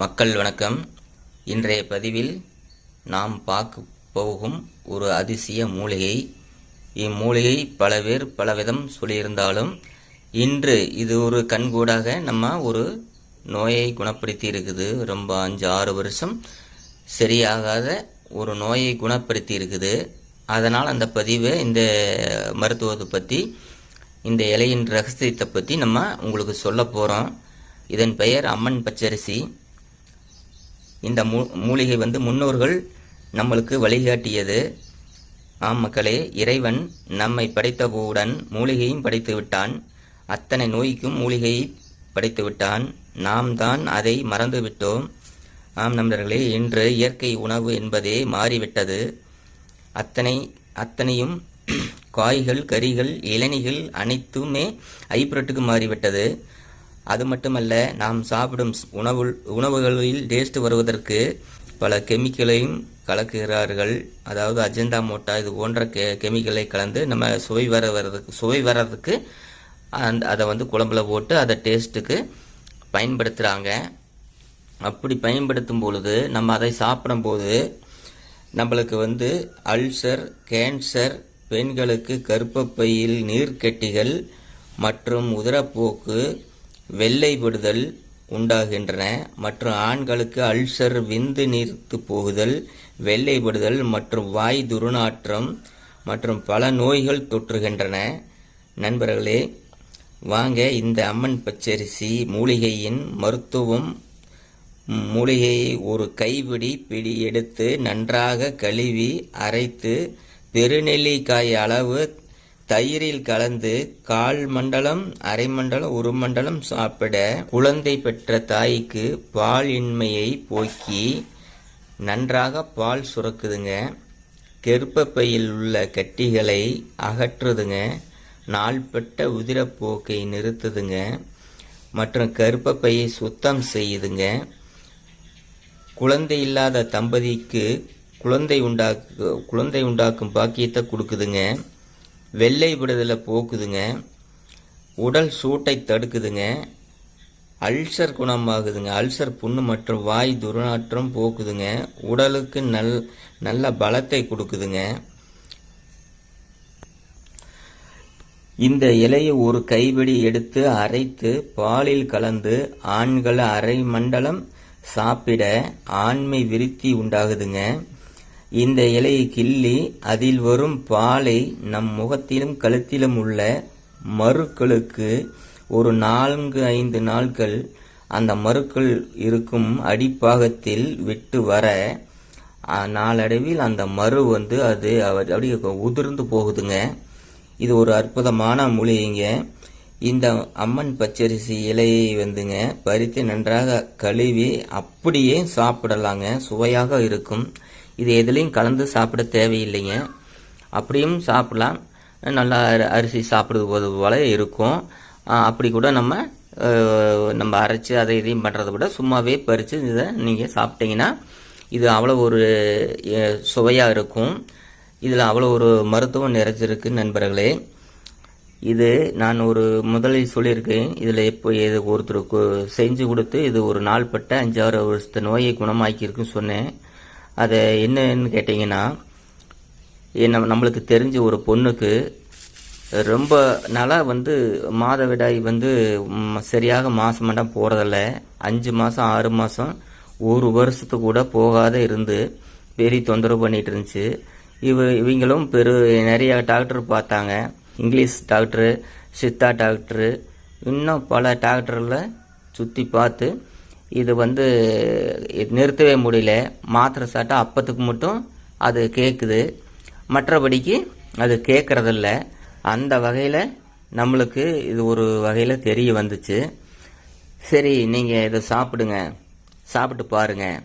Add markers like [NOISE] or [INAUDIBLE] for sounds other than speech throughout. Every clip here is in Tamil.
மக்கள் வணக்கம். இன்றைய பதிவில் நாம் பார்க்க போகும் ஒரு அதிசய மூலிகை. இம்மூலிகை பல பேர் பலவிதம் சொல்லியிருந்தாலும் இன்று இது ஒரு கண்கூடாக நம்ம ஒரு நோயை குணப்படுத்தி இருக்குது ரொம்ப அஞ்சு ஆறு வருஷம் சரியாகாத ஒரு நோயை குணப்படுத்தி இருக்குது அதனால் அந்த பதிவை இந்த மருத்துவத்தை பற்றி இந்த இலையின் ரகசியத்தை பற்றி நம்ம உங்களுக்கு சொல்ல போகிறோம் இதன் பெயர் அம்மன் பச்சரிசி. இந்த மூ மூலிகை வந்து முன்னோர்கள் நம்மளுக்கு வழிகாட்டியது. ஆம் மக்களே இறைவன் நம்மை படைத்தவுடன் மூலிகையும் படைத்து விட்டான் அத்தனை நோய்க்கும் மூலிகையை படைத்து விட்டான் நாம் தான் அதை மறந்துவிட்டோம். ஆம் நண்பர்களே இன்று இயற்கை உணவு என்பதே மாறிவிட்டது. அத்தனை அத்தனையும் [CLEARS THROAT] காய்கள் கறிகள் இளநிகள் அனைத்துமே ஐப்ரட்டுக்கு மாறிவிட்டது. அது மட்டுமல்ல நாம் சாப்பிடும் உணவு உணவுகளில் டேஸ்ட் வருவதற்கு பல கெமிக்கலையும் கலக்குகிறார்கள். அதாவது அஜெண்டா மோட்டா இது போன்ற கெ கெமிக்கலை கலந்து நம்ம சுவை வர வர்றதுக்கு சுவை வர்றதுக்கு அந்த அதை வந்து குழம்புல போட்டு அதை டேஸ்ட்டுக்கு பயன்படுத்துகிறாங்க அப்படி பயன்படுத்தும் பொழுது நம்ம அதை சாப்பிடும்போது நம்மளுக்கு வந்து அல்சர் கேன்சர் பெண்களுக்கு கர்ப்பப்பையில் நீர்க்கட்டிகள் மற்றும் உதரப்போக்கு வெள்ளைப்படுதல் உண்டாகின்றன. மற்றும் ஆண்களுக்கு அல்சர் விந்து நீர்த்து போகுதல் வெள்ளைப்படுதல் மற்றும் வாய் துர்நாற்றம் மற்றும் பல நோய்கள் தொற்றுகின்றன. நண்பர்களே வாங்க இந்த அம்மன் பச்சரிசி மூலிகையின் மருத்துவம் மூலிகையை ஒரு கைப்பிடி பிடி எடுத்து நன்றாக கழுவி அரைத்து பெருநெல்லிக்காய் அளவு தயிரில் கலந்து கால் மண்டலம் அரை மண்டலம் ஒரு மண்டலம் சாப்பிட குழந்தை பெற்ற தாய்க்கு பால் இன்மையை போக்கி நன்றாக பால் சுரக்குதுங்க. கெருப்பப்பையில் உள்ள கட்டிகளை அகற்றுதுங்க. நாள்பட்ட உதிரப்போக்கை நிறுத்துதுங்க. மற்றும் கருப்பப்பையை சுத்தம் செய்யுதுங்க. குழந்தை இல்லாத தம்பதிக்கு குழந்தை உண்டாக்கு குழந்தை உண்டாக்கும் பாக்கியத்தை கொடுக்குதுங்க. வெள்ளை விடுதலை போக்குதுங்க. உடல் சூட்டை தடுக்குதுங்க. அல்சர் குணமாகுதுங்க. அல்சர் புண்ணு மற்றும் வாய் துர்நாற்றம் போக்குதுங்க. உடலுக்கு நல் நல்ல பலத்தை கொடுக்குதுங்க. இந்த இலையை ஒரு கைப்பிடி எடுத்து அரைத்து பாலில் கலந்து ஆண்கள் அரை மண்டலம் சாப்பிட ஆண்மை விருத்தி உண்டாகுதுங்க. இந்த இலையை கிள்ளி அதில் வரும் பாலை நம் முகத்திலும் கழுத்திலும் உள்ள மருக்களுக்கு ஒரு நான்கு ஐந்து நாட்கள் அந்த மருக்கள் இருக்கும் அடிப்பாகத்தில் விட்டு வர நாளடைவில் அந்த மறு வந்து அது அப்படியே உதிர்ந்து போகுதுங்க. இது ஒரு அற்புதமான மூலிகைங்க. இந்த அம்மன் பச்சரிசி இலையை வந்துங்க பறித்து நன்றாக கழுவி அப்படியே சாப்பிடலாங்க. சுவையாக இருக்கும். இது எதுலேயும் கலந்து சாப்பிட தேவையில்லைங்க. அப்படியும் சாப்பிடலாம். நல்லா அரிசி சாப்பிடுவது போல இருக்கும். அப்படி கூட நம்ம நம்ம அரைச்சி அதை இதையும் பண்ணுறதை விட சும்மாவே பறித்து இதை நீங்கள் சாப்பிட்டீங்கன்னா இது அவ்வளோ ஒரு சுவையாக இருக்கும். இதில் அவ்வளோ ஒரு மருத்துவம் நிறைஞ்சிருக்கு நண்பர்களே. இது நான் ஒரு முதலில் சொல்லியிருக்கேன். இதில் எப்போ இது ஒருத்தருக்கு செஞ்சு கொடுத்து இது ஒரு நாள்பட்ட அஞ்சாறு வருஷத்து நோயை குணமாக்கியிருக்குன்னு சொன்னேன். அதை என்னன்னு கேட்டிங்கன்னா என்ன நம்மளுக்கு தெரிஞ்ச ஒரு பொண்ணுக்கு ரொம்ப நாளாக வந்து மாதவிடாய் வந்து சரியாக மாதம் மட்டும் போகிறதில்ல அஞ்சு மாதம் ஆறு மாதம் ஒரு வருஷத்துக்கு கூட போகாத இருந்து பெரிய தொந்தரவு பண்ணிகிட்டு இருந்துச்சு. இவ இவங்களும் பெரு நிறைய டாக்டர் பார்த்தாங்க. இங்கிலீஷ் டாக்டரு சித்தா டாக்டரு இன்னும் பல டாக்டரில் சுற்றி பார்த்து இது வந்து நிறுத்தவே முடியல. மாத்திரை சாப்பிட்டா அப்பத்துக்கு மட்டும் அது கேட்குது மற்றபடிக்கு அது கேட்குறதில்ல அந்த வகையில் நம்மளுக்கு இது ஒரு வகையில் தெரிய வந்துச்சு. சரி நீங்கள் இதை சாப்பிடுங்க. சாப்பிட்டு பாருங்கள்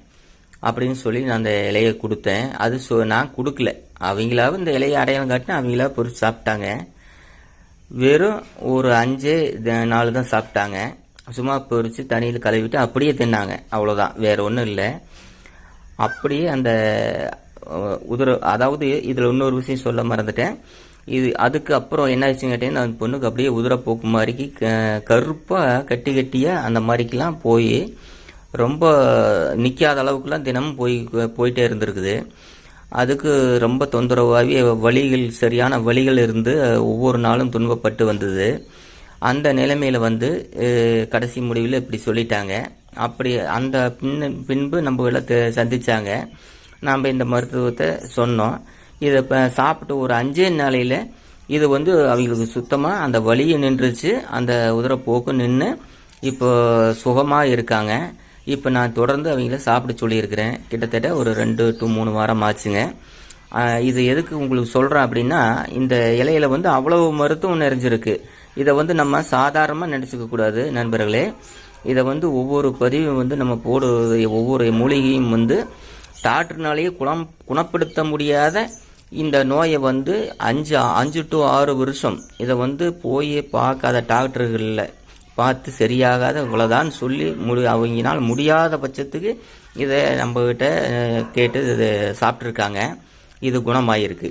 அப்படின்னு சொல்லி நான் அந்த இலையை கொடுத்தேன். அது சொ நான் கொடுக்கல. அவங்களாவும் இந்த இலையை அடையாளம் காட்டினா அவங்களா பொறிச்சு சாப்பிட்டாங்க. வெறும் ஒரு அஞ்சு நாலு தான் சாப்பிட்டாங்க. சும்மா பொறிச்சு தண்ணியில் கழுவிட்டு அப்படியே தின்னாங்க. அவ்வளோதான் வேற ஒன்றும் இல்லை. அப்படியே அந்த உதிர அதாவது இதில் இன்னொரு விஷயம் சொல்ல மறந்துட்டேன். இது அதுக்கு அப்புறம் என்ன ஆச்சுன்னு கேட்டீங்கன்னா அந்த பொண்ணுக்கு அப்படியே உதிரப்போக்கு மாதிரிக்கு கருப்பாக கட்டி கட்டியாக அந்த மாதிரிக்கெலாம் போய் ரொம்ப நிற்காத அளவுக்குலாம் தினமும் போய் போயிட்டே இருந்திருக்குது. அதுக்கு ரொம்ப தொந்தரவாகி வழிகள் சரியான வழிகள் இருந்து ஒவ்வொரு நாளும் துன்பப்பட்டு வந்தது. அந்த நிலைமையில் வந்து கடைசி முடிவில் இப்படி சொல்லிட்டாங்க. அப்படி அந்த பின் பின்பு நம்ம எல்லாம் சந்தித்தாங்க நாம் இந்த மருத்துவத்தை சொன்னோம். இதை இப்போ சாப்பிட்டு ஒரு அஞ்சே நாளையில் இது வந்து அவங்களுக்கு சுத்தமாக அந்த வழியை நின்றுச்சு. அந்த உதரப்போக்கு நின்று இப்போ சுகமாக இருக்காங்க. இப்போ நான் தொடர்ந்து அவங்கள சாப்பிட சொல்லியிருக்கிறேன். கிட்டத்தட்ட ஒரு ரெண்டு டு மூணு வாரம் ஆச்சுங்க. இது எதுக்கு உங்களுக்கு சொல்கிறேன் அப்படின்னா இந்த இலையில வந்து அவ்வளவு மருத்துவம் நிறைஞ்சிருக்கு. இதை வந்து நம்ம சாதாரணமாக நினச்சிக்க கூடாது நண்பர்களே. இதை வந்து ஒவ்வொரு பதிவும் வந்து நம்ம போடுவது ஒவ்வொரு மூலிகையும் வந்து டாக்டர்னாலேயே குணம் குணப்படுத்த முடியாத இந்த நோயை வந்து அஞ்சு அஞ்சு டு ஆறு வருஷம் இதை வந்து போய் பார்க்காத டாக்டர்களில் பார்த்து சரியாகாத இவ்வளோதான் சொல்லி முடி அவங்கனால் முடியாத பட்சத்துக்கு இதை நம்மக்கிட்ட கேட்டு இதை சாப்பிட்ருக்காங்க இது குணமாயிருக்கு.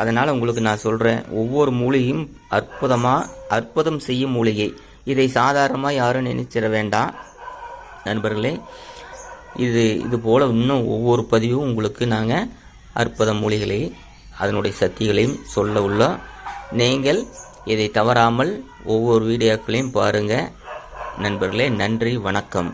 அதனால் உங்களுக்கு நான் சொல்கிறேன் ஒவ்வொரு மூலிகையும் அற்புதமாக அற்புதம் செய்யும் மூலிகை. இதை சாதாரணமாக யாரும் நினைச்சிட வேண்டாம். நண்பர்களே இது இது போல் இன்னும் ஒவ்வொரு பதிவும் உங்களுக்கு நாங்கள் அற்புத மூலிகளை அதனுடைய சக்திகளையும் சொல்ல உள்ளோம். நீங்கள் இதை தவறாமல் ஒவ்வொரு வீடியோக்களையும் பாருங்கள் நண்பர்களே நன்றி வணக்கம்.